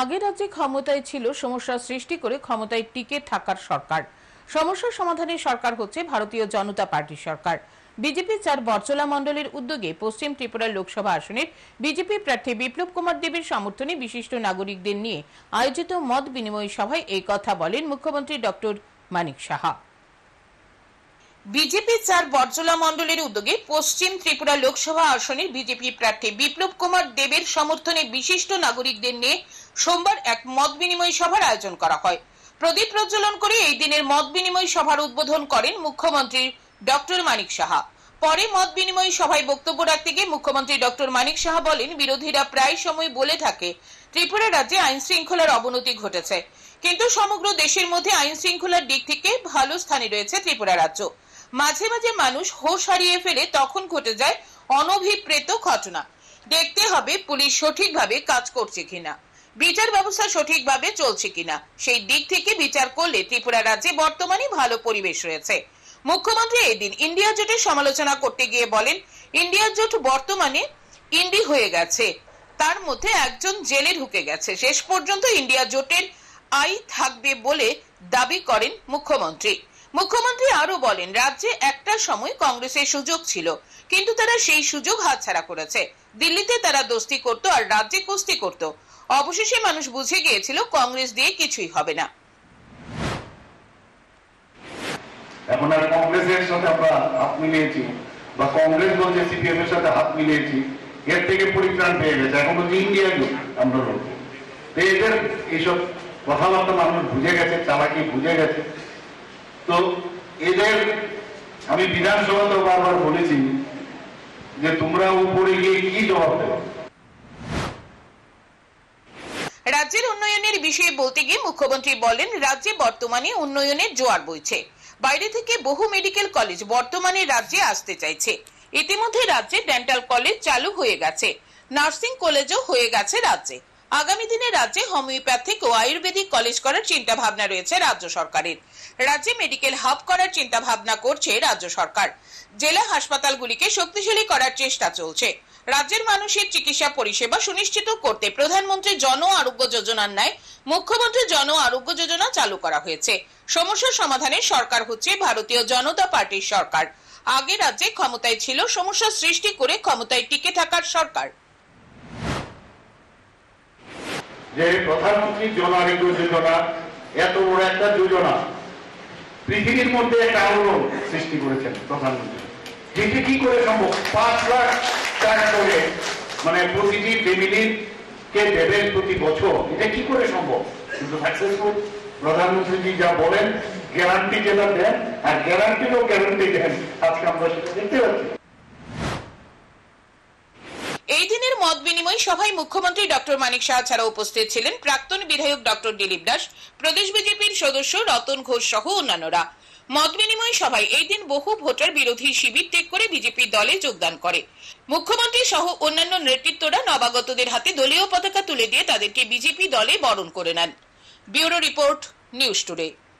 আগে রাজ্যে ক্ষমতায় ছিল সমস্যা সৃষ্টি করে ক্ষমতায় টিকে থাকার সরকার। সমস্যা সমাধানে সরকার হচ্ছে ভারতীয় জনতা পার্টি সরকার। বিজেপি চার বরচলা মণ্ডলের উদ্যোগে পশ্চিম ত্রিপুরা লোকসভা আসনের বিজেপি প্রার্থী বিপ্লব কুমার দেবের সমর্থনে বিশিষ্ট নাগরিকদের নিয়ে আয়োজিত মত বিনিময় সভায় এই কথা বলেন মুখ্যমন্ত্রী ডক্টর মানিক সাহা। বিজেপি চার বর্জলা মণ্ডলের উদ্যোগে পশ্চিম ত্রিপুরা লোকসভা আসনের বিজেপি প্রার্থী বিপ্লব কুমার দেবের সমর্থনে বিশিষ্ট নাগরিকদের নিয়ে সোমবার এক মত বিনিময় সভার আয়োজন করা হয়। প্রদীপ প্রজ্বলন করে এই দিনের মত বিনিময় সভার উদ্বোধন করেন মুখ্যমন্ত্রী ডক্টর মানিক সাহা। পরে মত বিনিময় সভায় বক্তব্য রাখতে গিয়ে মুখ্যমন্ত্রী ডক্টর মানিক সাহা বলেন, বিরোধীরা প্রায় সময় বলে থাকে, ত্রিপুরা রাজ্যে আইন শৃঙ্খলার অবনতি ঘটেছে। কিন্তু সমগ্র দেশের মধ্যে আইন শৃঙ্খলার দিক থেকে ভালো স্থানে রয়েছে ত্রিপুরা রাজ্য। মাঝে মাঝে মানুষ হোশ হারিয়ে ফেলে তখন ঘটে যায় অনভিপ্রেত ঘটনা। দেখতে হবে পুলিশ সঠিকভাবে কাজ করছে কিনা, বিচার ব্যবস্থা সঠিকভাবে চলছে কিনা। সেই দিক থেকে বিচার করলে ত্রিপুরা রাজ্যে বর্তমানে ভালো পরিবেশ রয়েছে। মুখ্যমন্ত্রী এদিন ইন্ডিয়া জোটের সমালোচনা করতে গিয়ে বলেন, ইন্ডিয়া জোট বর্তমানে ইন্ডি হয়ে গেছে। তার মধ্যে একজন জেলে ঢুকে গেছে। শেষ পর্যন্ত ইন্ডিয়া জোটের আই থাকবে বলে দাবি করেন মুখ্যমন্ত্রী। মুখ্যমন্ত্রী আরও বলেন, রাজ্যে একটা সময় কংগ্রেসের সুযোগ ছিল, কিন্তু তারা সেই সুযোগ হাতছাড়া করেছে। দিল্লিতে তারা দোস্তি করত আর রাজ্যে কুস্তি করত। অবশেষে মানুষ বুঝে গিয়েছিল, কংগ্রেস দিয়ে কিছুই হবে না। এখন আর কংগ্রেসের সাথে আমরা হাত মিলিয়েছি। বা কংগ্রেস বলছে সিপিএম এর সাথে হাত মিলিয়েছি। এর থেকে পরিত্রাণ পেয়ে গেছে। এখন বলছে ইন্ডিয়া জোট আমরা লড়বো এদের এইসব কথাবার্তা মানুষ বুঝে গেছে, চালাকি বুঝে গেছে। তো এদের, আমি বিধানসভাতেও বারবার বলেছি যে তোমরা উপরে গিয়ে কি জবাব দেবে? রাজ্যের উন্নয়নের বিষয়ে বলতে গিয়ে মুখ্যমন্ত্রী বলেন, রাজ্যে বর্তমানে উন্নয়নের জোয়ার বইছে। বাইরে থেকে বহু মেডিকেল কলেজ বর্তমানে রাজ্যে আসতে চাইছে। ইতিমধ্যে রাজ্যে ডেন্টাল কলেজ চালু হয়ে গেছে। নার্সিং কলেজও হয়ে গেছে রাজ্যে। আগামী দিনে রাজ্যে হোমিওপ্যাথিক ও আয়ুর্বেদিক কলেজ করার চিন্তা ভাবনা রয়েছে রাজ্য সরকারের। রাজ্যে মেডিকেল হাব করার চিন্তা ভাবনা করছে রাজ্য সরকার। জেলা হাসপাতালগুলিকে শক্তিশালী করার চেষ্টা চলছে। রাজ্যের মানুষের চিকিৎসা পরিষেবা সুনিশ্চিত করতে প্রধানমন্ত্রী জন আরোগ্য যোজনার ন্যায় মুখ্যমন্ত্রী জন আরোগ্য যোজনা চালু করা হয়েছে। সমস্যা সমাধানে সরকার হচ্ছে ভারতীয় জনতা পার্টির সরকার। আগে রাজ্যে ক্ষমতায় ছিল সমস্যা সৃষ্টি করে ক্ষমতায় টিকে থাকার সরকার। যে প্রধানমন্ত্রী জন আরোগ্য যোজনা এত বড় একটা যোজনা পৃথিবীর মধ্যে একটা আলোড়ন সৃষ্টি করেছেন প্রধানমন্ত্রী যেটি কি করে সম্ভব? পাঁচ লাখ টাকা করে মানে প্রতিটি ফ্যামিলির কে দেবেন প্রতি বছর, এটা কি করে সম্ভব? কিন্তু সাকসেসফুল প্রধানমন্ত্রীজি যা বলেন গ্যারান্টি যেটা দেন, আর গ্যারান্টিরও গ্যারান্টি দেন, আজকে আমরা সেটা দেখতে পাচ্ছি এই দিনের বিনিময় সভায় মুখ্যমন্ত্রী ডক্টর মানিক শাহ ছাড়া উপস্থিত ছিলেন প্রাক্তন বিধায়ক ডক্টর দিলীপ দাস, প্রদেশ বিজেপির সদস্য রতন ঘোষ সহ অন্যান্যরা। মত বিনিময় সভায় এই দিন বহু ভোটার বিরোধী শিবির ত্যাগ করে বিজেপি দলে যোগদান করে। মুখ্যমন্ত্রী সহ অন্যান্য নেতৃত্বরা নবাগতদের হাতে দলীয় পতাকা তুলে দিয়ে তাদেরকে বিজেপি দলে বরণ করে নেন। Bureau report, news today.